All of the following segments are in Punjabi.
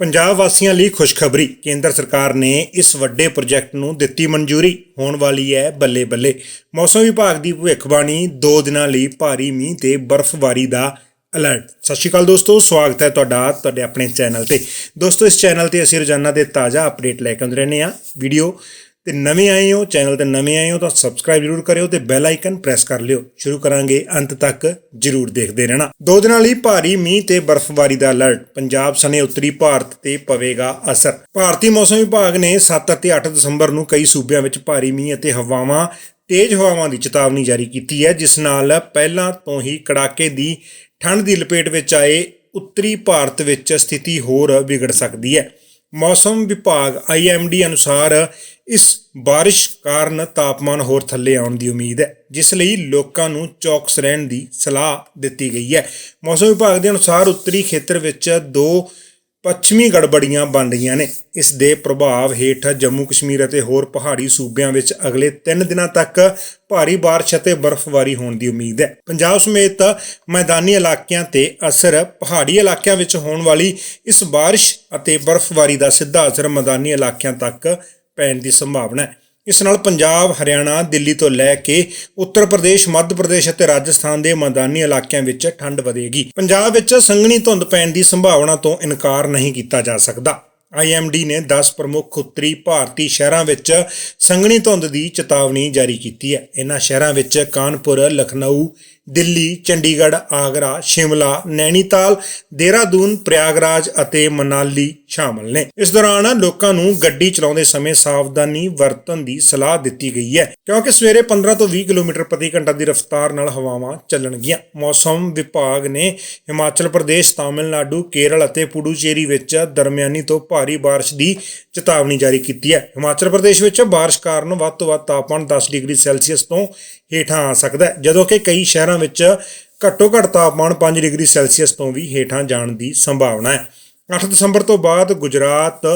ਪੰਜਾਬ ਵਾਸੀਆਂ ਲਈ ਖੁਸ਼ਖਬਰੀ। ਕੇਂਦਰ ਸਰਕਾਰ ਨੇ ਇਸ ਵੱਡੇ ਪ੍ਰੋਜੈਕਟ ਨੂੰ ਦਿੱਤੀ ਮਨਜ਼ੂਰੀ। ਹੋਣ ਵਾਲੀ ਹੈ ਬੱਲੇ ਬੱਲੇ ਮੌਸਮ ਵਿਭਾਗ ਦੀ ਭਵਿੱਖਬਾਣੀ 2 ਦਿਨਾਂ ਲਈ ਭਾਰੀ ਮੀਂਹ ਤੇ ਬਰਫ਼ਬਾਰੀ ਦਾ ਅਲਰਟ। ਸਤਿ ਸ਼੍ਰੀ ਅਕਾਲ ਦੋਸਤੋ, ਸਵਾਗਤ ਹੈ ਤੁਹਾਡਾ ਤੁਹਾਡੇ ਆਪਣੇ ਚੈਨਲ ਤੇ। ਦੋਸਤੋ, ਇਸ ਚੈਨਲ ਤੇ ਅਸੀਂ ਰੋਜ਼ਾਨਾ ਦੇ ਤਾਜ਼ਾ ਅਪਡੇਟ ਲੈ ਕੇ ਆਉਂਦੇ ਰਹਿੰਦੇ ਆ ਵੀਡੀਓ ਤੇ ਨਵੇਂ ਆਏ ਹੋ, ਚੈਨਲ ਤੇ ਨਵੇਂ ਆਏ ਹੋ ਤਾਂ ਸਬਸਕ੍ਰਾਈਬ ਜਰੂਰ ਕਰਿਓ ਤੇ ਬੈਲ ਆਈਕਨ ਪ੍ਰੈਸ ਕਰ ਲਿਓ। ਸ਼ੁਰੂ ਕਰਾਂਗੇ ਅੰਤ ਤੱਕ ਜਰੂਰ ਦੇਖਦੇ ਰਹਿਣਾ। ਦੋ ਦਿਨਾਂ ਲਈ ਭਾਰੀ ਮੀਂਹ ਤੇ ਬਰਫ਼ਬਾਰੀ ਦਾ ਅਲਰਟ ਪੰਜਾਬ ਸਣੇ ਉੱਤਰੀ ਭਾਰਤ ਤੇ ਪਵੇਗਾ ਅਸਰ। ਭਾਰਤੀ ਮੌਸਮ ਵਿਭਾਗ ਨੇ 7 ਅਤੇ 8 ਦਸੰਬਰ ਨੂੰ ਕਈ ਸੂਬਿਆਂ ਵਿੱਚ ਭਾਰੀ ਮੀਂਹ ਅਤੇ ਹਵਾਵਾਂ, ਤੇਜ਼ ਹਵਾਵਾਂ ਦੀ ਚੇਤਾਵਨੀ ਜਾਰੀ ਕੀਤੀ ਹੈ, ਜਿਸ ਨਾਲ ਪਹਿਲਾਂ ਤੋਂ ਹੀ ਕੜਾਕੇ ਦੀ ਠੰਡ ਦੀ ਲਪੇਟ ਵਿੱਚ ਆਏ ਉੱਤਰੀ ਭਾਰਤ ਵਿੱਚ ਸਥਿਤੀ ਹੋਰ ਵਿਗੜ ਸਕਦੀ ਹੈ। ਮੌਸਮ ਵਿਭਾਗ IMD ਅਨੁਸਾਰ ਇਸ ਬਾਰਿਸ਼ ਕਾਰਨ ਤਾਪਮਾਨ ਹੋਰ ਥੱਲੇ ਆਉਣ ਦੀ ਉਮੀਦ ਹੈ, ਜਿਸ ਲਈ ਲੋਕਾਂ ਨੂੰ ਚੌਕਸ ਰਹਿਣ ਦੀ ਸਲਾਹ ਦਿੱਤੀ ਗਈ ਹੈ। ਮੌਸਮ ਵਿਭਾਗ ਦੇ ਅਨੁਸਾਰ ਉੱਤਰੀ ਖੇਤਰ ਵਿੱਚ ਦੋ ਪੱਛਮੀ ਗੜਬੜੀਆਂ ਬਣ ਰਹੀਆਂ ਨੇ। ਇਸ ਦੇ ਪ੍ਰਭਾਵ ਹੇਠ ਜੰਮੂ ਕਸ਼ਮੀਰ ਅਤੇ ਹੋਰ ਪਹਾੜੀ ਸੂਬਿਆਂ ਵਿੱਚ ਅਗਲੇ 3 ਦਿਨਾਂ ਤੱਕ ਭਾਰੀ ਬਾਰਿਸ਼ ਅਤੇ ਬਰਫ਼ਬਾਰੀ ਹੋਣ ਦੀ ਉਮੀਦ ਹੈ। ਪੰਜਾਬ ਸਮੇਤ ਮੈਦਾਨੀ ਇਲਾਕਿਆਂ ਤੇ ਅਸਰ ਪਹਾੜੀ ਇਲਾਕਿਆਂ ਵਿੱਚ ਹੋਣ ਵਾਲੀ ਇਸ ਬਾਰਿਸ਼ ਅਤੇ ਬਰਫ਼ਬਾਰੀ ਦਾ ਸਿੱਧਾ ਅਸਰ ਮੈਦਾਨੀ ਇਲਾਕਿਆਂ ਤੱਕ ਪੈਣ ਦੀ ਸੰਭਾਵਨਾ ਹੈ। ਇਸ ਨਾਲ ਪੰਜਾਬ, ਹਰਿਆਣਾ, ਦਿੱਲੀ ਤੋਂ ਲੈ ਕੇ ਉੱਤਰ ਪ੍ਰਦੇਸ਼, ਮੱਧ ਪ੍ਰਦੇਸ਼ ਅਤੇ ਰਾਜਸਥਾਨ ਦੇ ਮੈਦਾਨੀ ਇਲਾਕਿਆਂ ਵਿੱਚ ਠੰਡ ਵਧੇਗੀ। ਪੰਜਾਬ ਵਿੱਚ ਸੰਘਣੀ ਧੁੰਦ ਪੈਣ ਦੀ ਸੰਭਾਵਨਾ ਤੋਂ ਇਨਕਾਰ ਨਹੀਂ ਕੀਤਾ ਜਾ ਸਕਦਾ। IMD ਨੇ 10 ਪ੍ਰਮੁੱਖ ਉੱਤਰੀ ਭਾਰਤੀ ਸ਼ਹਿਰਾਂ ਵਿੱਚ ਸੰਘਣੀ ਧੁੰਦ ਦੀ ਚੇਤਾਵਨੀ ਜਾਰੀ ਕੀਤੀ ਹੈ। ਇਹਨਾਂ ਸ਼ਹਿਰਾਂ ਵਿੱਚ ਕਾਨਪੁਰ, ਲਖਨਊ ਦਿੱਲੀ, ਚੰਡੀਗੜ੍ਹ, ਆਗਰਾ, ਸ਼ਿਮਲਾ ਨੈਣੀਤਾਲ ਦੇਹਰਾਦੂਨ, ਪ੍ਰਯਾਗਰਾਜ ਅਤੇ ਮਨਾਲੀ ਸ਼ਾਮਲ ਨੇ। ਇਸ ਦੌਰਾਨ ਲੋਕਾਂ ਨੂੰ ਗੱਡੀ ਚਲਾਉਂਦੇ ਸਮੇਂ ਸਾਵਧਾਨੀ ਵਰਤਣ ਦੀ ਸਲਾਹ ਦਿੱਤੀ ਗਈ ਹੈ, ਕਿਉਂਕਿ ਸਵੇਰੇ 15 ਤੋਂ 20 ਕਿਲੋਮੀਟਰ ਪ੍ਰਤੀ ਘੰਟਾ ਦੀ ਰਫ਼ਤਾਰ ਨਾਲ ਹਵਾਵਾਂ ਚੱਲਣਗੀਆਂ। ਮੌਸਮ ਵਿਭਾਗ ਨੇ ਹਿਮਾਚਲ ਪ੍ਰਦੇਸ਼, ਤਾਮਿਲਨਾਡੂ, ਕੇਰਲ ਅਤੇ ਪੁਡੂਚੇਰੀ ਵਿੱਚ ਦਰਮਿਆਨੀ ਤੋਂ ਭਾਰੀ ਬਾਰਿਸ਼ ਦੀ ਚੇਤਾਵਨੀ ਜਾਰੀ ਕੀਤੀ ਹੈ। ਹਿਮਾਚਲ ਪ੍ਰਦੇਸ਼ ਵਿੱਚ ਬਾਰਿਸ਼ ਕਾਰਨ ਵੱਧ ਤੋਂ ਵੱਧ ਤਾਪਮਾਨ 10 ਡਿਗਰੀ ਸੈਲਸੀਅਸ ਤੋਂ ਹੇਠਾਂ ਆ ਸਕਦਾ ਹੈ। ਜਦੋਂ ਕਿ ਕਈ ਸ਼ਹਿਰਾਂ ਵਿੱਚ ਘੱਟੋ ਘੱਟ ਤਾਪਮਾਨ 5 ਡਿਗਰੀ ਸੈਲਸੀਅਸ ਤੋਂ ਵੀ ਹੇਠਾਂ ਜਾਣ ਦੀ ਸੰਭਾਵਨਾ ਹੈ। 8 ਦਸੰਬਰ ਤੋਂ ਬਾਅਦ ਗੁਜਰਾਤ,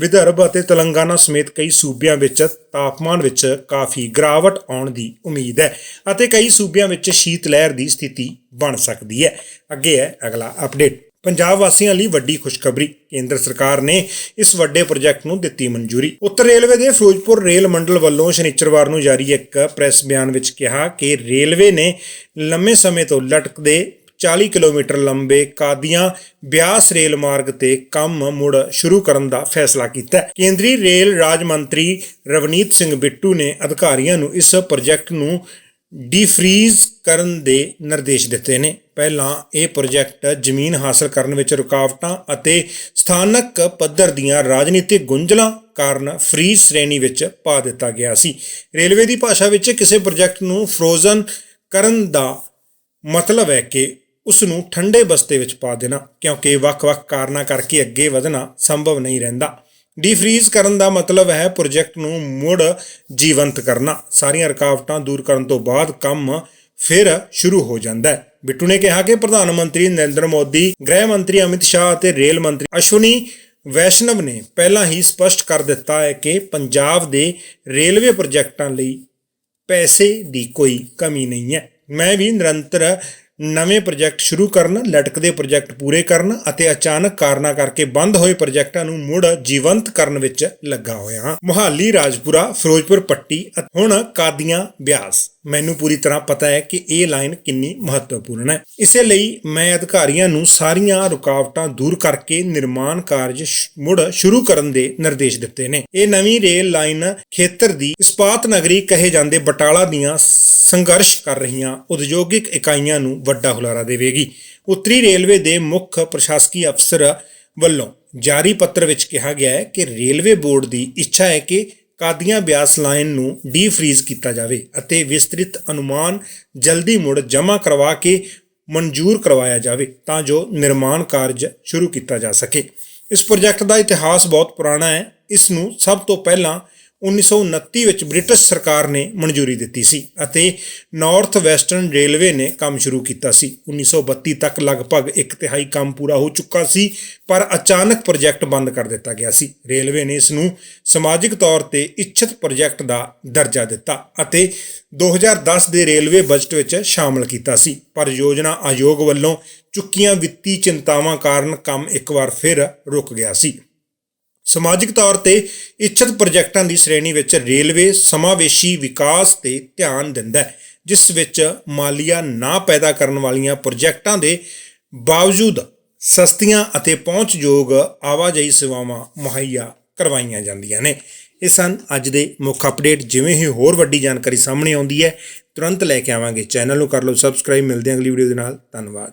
ਵਿਦਰਭ ਅਤੇ ਤੇਲੰਗਾਨਾ ਸਮੇਤ ਕਈ ਸੂਬਿਆਂ ਵਿੱਚ ਤਾਪਮਾਨ ਵਿੱਚ ਕਾਫੀ ਗਿਰਾਵਟ ਆਉਣ ਦੀ ਉਮੀਦ ਹੈ ਅਤੇ ਕਈ ਸੂਬਿਆਂ ਵਿੱਚ ਸ਼ੀਤ ਲਹਿਰ ਦੀ ਸਥਿਤੀ ਬਣ ਸਕਦੀ ਹੈ। ਅੱਗੇ ਹੈ ਅਗਲਾ ਅਪਡੇਟ। ਪੰਜਾਬ ਵਾਸੀਆਂ ਲਈ ਵੱਡੀ ਖੁਸ਼ਖਬਰੀ। ਕੇਂਦਰ ਸਰਕਾਰ ਨੇ ਇਸ ਵੱਡੇ ਪ੍ਰੋਜੈਕਟ ਨੂੰ ਦਿੱਤੀ ਮਨਜ਼ੂਰੀ। ਉੱਤਰ ਰੇਲਵੇ ਦੇ ਫਿਰੋਜ਼ਪੁਰ ਰੇਲ ਮੰਡਲ ਵੱਲੋਂ ਸ਼ਨੀਚਰਵਾਰ ਨੂੰ ਜਾਰੀ ਇੱਕ ਪ੍ਰੈਸ ਬਿਆਨ ਵਿੱਚ ਕਿਹਾ ਕਿ ਰੇਲਵੇ ਨੇ ਲੰਮੇ ਸਮੇਂ ਤੋਂ ਲਟਕਦੇ 40 ਕਿਲੋਮੀਟਰ ਲੰਬੇ ਕਾਦੀਆਂ ਬਿਆਸ ਰੇਲ ਮਾਰਗ ਤੇ ਕੰਮ ਮੁੜ ਸ਼ੁਰੂ ਕਰਨ ਦਾ ਫੈਸਲਾ ਕੀਤਾ ਹੈ। ਕੇਂਦਰੀ ਰੇਲ ਰਾਜ ਮੰਤਰੀ ਰਵਨੀਤ ਸਿੰਘ ਬਿੱਟੂ ਨੇ ਅਧਿਕਾਰੀਆਂ ਨੂੰ ਇਸ ਪ੍ਰੋਜੈਕਟ ਨੂੰ ਡੀਫਰੀਜ਼ ਕਰਨ ਦੇ ਨਿਰਦੇਸ਼ ਦਿੱਤੇ ਨੇ। ਪਹਿਲਾਂ ਇਹ ਪ੍ਰੋਜੈਕਟ ਜ਼ਮੀਨ ਹਾਸਲ ਕਰਨ ਵਿੱਚ ਰੁਕਾਵਟਾਂ ਅਤੇ ਸਥਾਨਕ ਪੱਧਰ ਦੀਆਂ ਰਾਜਨੀਤਿਕ ਗੁੰਝਲਾਂ ਕਾਰਨ ਫ੍ਰੀਜ਼ ਸ਼੍ਰੇਣੀ ਵਿੱਚ ਪਾ ਦਿੱਤਾ ਗਿਆ ਸੀ। ਰੇਲਵੇ ਦੀ ਭਾਸ਼ਾ ਵਿੱਚ ਕਿਸੇ ਪ੍ਰੋਜੈਕਟ ਨੂੰ ਫਰੋਜ਼ਨ ਕਰਨ ਦਾ ਮਤਲਬ ਹੈ ਕਿ ਉਸ ਨੂੰ ਠੰਡੇ ਬਸਤੇ ਵਿੱਚ ਪਾ ਦੇਣਾ, ਕਿਉਂਕਿ ਵੱਖ-ਵੱਖ ਕਾਰਨਾਂ ਕਰਕੇ ਅੱਗੇ ਵਧਣਾ ਸੰਭਵ ਨਹੀਂ ਰਹਿੰਦਾ। ਡੀਫਰੀਜ਼ ਕਰਨ ਦਾ ਮਤਲਬ ਹੈ ਪ੍ਰੋਜੈਕਟ ਨੂੰ ਮੁੜ ਜੀਵੰਤ ਕਰਨਾ। ਸਾਰੀਆਂ ਰੁਕਾਵਟਾਂ ਦੂਰ ਕਰਨ ਤੋਂ ਬਾਅਦ ਕੰਮ ਫਿਰ ਸ਼ੁਰੂ ਹੋ ਜਾਂਦਾ ਹੈ। ਬਿੱਟੂ ਨੇ ਕਿਹਾ ਕਿ ਪ੍ਰਧਾਨ ਮੰਤਰੀ ਨਰਿੰਦਰ ਮੋਦੀ, ਗ੍ਰਹਿ ਮੰਤਰੀ ਅਮਿਤ ਸ਼ਾਹ ਅਤੇ ਰੇਲ ਮੰਤਰੀ ਅਸ਼ਵਨੀ ਵੈਸ਼ਨਵ ਨੇ ਪਹਿਲਾਂ ਹੀ ਸਪਸ਼ਟ ਕਰ ਦਿੱਤਾ ਹੈ ਕਿ ਪੰਜਾਬ ਦੇ ਰੇਲਵੇ ਪ੍ਰੋਜੈਕਟਾਂ ਲਈ ਪੈਸੇ ਦੀ ਕੋਈ ਕਮੀ ਨਹੀਂ ਹੈ। ਮੈਂ ਵੀ ਨਿਰੰਤਰ ਨਵੇਂ ਪ੍ਰੋਜੈਕਟ ਸ਼ੁਰੂ ਕਰਨ, ਲਟਕਦੇ ਪ੍ਰੋਜੈਕਟ ਪੂਰੇ ਕਰਨ ਅਤੇ ਅਚਾਨਕ ਕਾਰਨਾਂ ਕਰਕੇ ਬੰਦ ਹੋਏ ਪ੍ਰੋਜੈਕਟਾਂ ਨੂੰ ਮੁੜ ਜੀਵੰਤ ਕਰਨ ਵਿੱਚ ਲੱਗਾ ਹੋਇਆ ਹਾਂ। ਮੁਹਾਲੀ, ਰਾਜਪੁਰਾ, ਫਿਰੋਜ਼ਪੁਰ, ਪੱਟੀ ਹੁਣ ਕਾਦੀਆਂ ਬਿਆਸ। ਮੈਨੂੰ ਪੂਰੀ ਤਰ੍ਹਾਂ ਪਤਾ ਹੈ ਕਿ ਇਹ ਲਾਈਨ ਕਿੰਨੀ ਮਹੱਤਵਪੂਰਨ ਹੈ। ਇਸੇ ਲਈ ਮੈਂ ਅਧਿਕਾਰੀਆਂ ਨੂੰ ਸਾਰੀਆਂ ਰੁਕਾਵਟਾਂ ਦੂਰ ਕਰਕੇ ਨਿਰਮਾਣ ਕਾਰਜ ਮੁੜ ਸ਼ੁਰੂ ਕਰਨ ਦੇ ਨਿਰਦੇਸ਼ ਦਿੱਤੇ ਨੇ। ਇਹ ਨਵੀਂ ਰੇਲ ਲਾਈਨ ਖੇਤਰ ਦੀ ਇਸਪਾਤ ਨਗਰੀ ਕਹੇ ਜਾਂਦੇ ਬਟਾਲਾ ਦੀਆਂ ਸੰਘਰਸ਼ ਕਰ ਰਹੀਆਂ ਉਦਯੋਗਿਕ ਇਕਾਈਆਂ ਨੂੰ ਵੱਡਾ ਹੁਲਾਰਾ ਦੇਵੇਗੀ। ਉੱਤਰੀ ਰੇਲਵੇ ਦੇ ਮੁੱਖ ਪ੍ਰਸ਼ਾਸਕੀ ਅਫਸਰ ਵੱਲੋਂ ਜਾਰੀ ਪੱਤਰ ਵਿੱਚ ਕਿਹਾ ਗਿਆ ਹੈ ਕਿ ਰੇਲਵੇ ਬੋਰਡ ਦੀ ਇੱਛਾ ਹੈ ਕਿ ਕਾਦੀਆਂ ਬਿਆਸ ਲਾਈਨ ਨੂੰ ਡੀਫਰੀਜ਼ ਕੀਤਾ ਜਾਵੇ ਅਤੇ ਵਿਸਤ੍ਰਿਤ ਅਨੁਮਾਨ ਜਲਦੀ ਮੁੜ ਜਮ੍ਹਾਂ ਕਰਵਾ ਕੇ ਮਨਜ਼ੂਰ ਕਰਵਾਇਆ ਜਾਵੇ ਤਾਂ ਜੋ ਨਿਰਮਾਣ ਕਾਰਜ ਸ਼ੁਰੂ ਕੀਤਾ ਜਾ ਸਕੇ। ਇਸ ਪ੍ਰੋਜੈਕਟ ਦਾ ਇਤਿਹਾਸ ਬਹੁਤ ਪੁਰਾਣਾ ਹੈ। ਇਸ ਨੂੰ ਸਭ ਤੋਂ ਪਹਿਲਾਂ 1929 ਵਿੱਚ ਬ੍ਰਿਟਿਸ਼ ਸਰਕਾਰ ਨੇ ਮਨਜ਼ੂਰੀ ਦਿੱਤੀ ਸੀ ਅਤੇ ਨਾਰਥ ਵੈਸਟਰਨ ਰੇਲਵੇ ਨੇ ਕੰਮ ਸ਼ੁਰੂ ਕੀਤਾ ਸੀ। 1932 ਤੱਕ ਲਗਭਗ ਇੱਕ ਤਿਹਾਈ ਕੰਮ ਪੂਰਾ ਹੋ ਚੁੱਕਾ ਸੀ, ਪਰ ਅਚਾਨਕ ਪ੍ਰੋਜੈਕਟ ਬੰਦ ਕਰ ਦਿੱਤਾ ਗਿਆ ਸੀ। ਰੇਲਵੇ ਨੇ ਇਸ ਨੂੰ ਸਮਾਜਿਕ ਤੌਰ ਤੇ ਇੱਛਤ ਪ੍ਰੋਜੈਕਟ ਦਾ ਦਰਜਾ ਦਿੱਤਾ ਅਤੇ 2010 ਦੇ ਰੇਲਵੇ ਬਜਟ ਵਿੱਚ ਸ਼ਾਮਲ ਕੀਤਾ ਸੀ। ਪਰ ਯੋਜਨਾ ਆਯੋਗ ਵੱਲੋਂ ਚੁੱਕੀਆਂ ਵਿੱਤੀ ਚਿੰਤਾਵਾਂ ਕਾਰਨ ਕੰਮ ਇੱਕ ਵਾਰ ਫਿਰ ਰੁਕ ਗਿਆ ਸੀ। ਸਮਾਜਿਕ ਤੌਰ ਤੇ ਇੱਛਤ ਪ੍ਰੋਜੈਕਟਾਂ ਦੀ ਸ਼੍ਰੇਣੀ ਵਿੱਚ ਰੇਲਵੇ ਸਮਾਵੇਸ਼ੀ ਵਿਕਾਸ ਤੇ ਧਿਆਨ ਦਿੰਦਾ ਹੈ, ਜਿਸ ਵਿੱਚ ਮਾਲੀਆ ਨਾ ਪੈਦਾ ਕਰਨ ਵਾਲੀਆਂ ਪ੍ਰੋਜੈਕਟਾਂ ਦੇ ਬਾਵਜੂਦ ਸਸਤੀਆਂ ਅਤੇ ਪਹੁੰਚਯੋਗ ਆਵਾਜਾਈ ਸੇਵਾਵਾਂ ਮੁਹੱਈਆ ਕਰਵਾਈਆਂ ਜਾਂਦੀਆਂ ਨੇ। ਇਹ ਸਨ ਅੱਜ ਦੇ ਮੁੱਖ ਅਪਡੇਟ। ਜਿਵੇਂ ਹੀ ਹੋਰ ਵੱਡੀ ਜਾਣਕਾਰੀ ਸਾਹਮਣੇ ਆਉਂਦੀ ਹੈ, ਤੁਰੰਤ ਲੈ ਕੇ ਆਵਾਂਗੇ। ਚੈਨਲ ਨੂੰ ਕਰ ਲਓ ਸਬਸਕ੍ਰਾਈਬ ਮਿਲਦੇ ਹਾਂ ਅਗਲੀ ਵੀਡੀਓ ਦੇ ਨਾਲ। ਧੰਨਵਾਦ।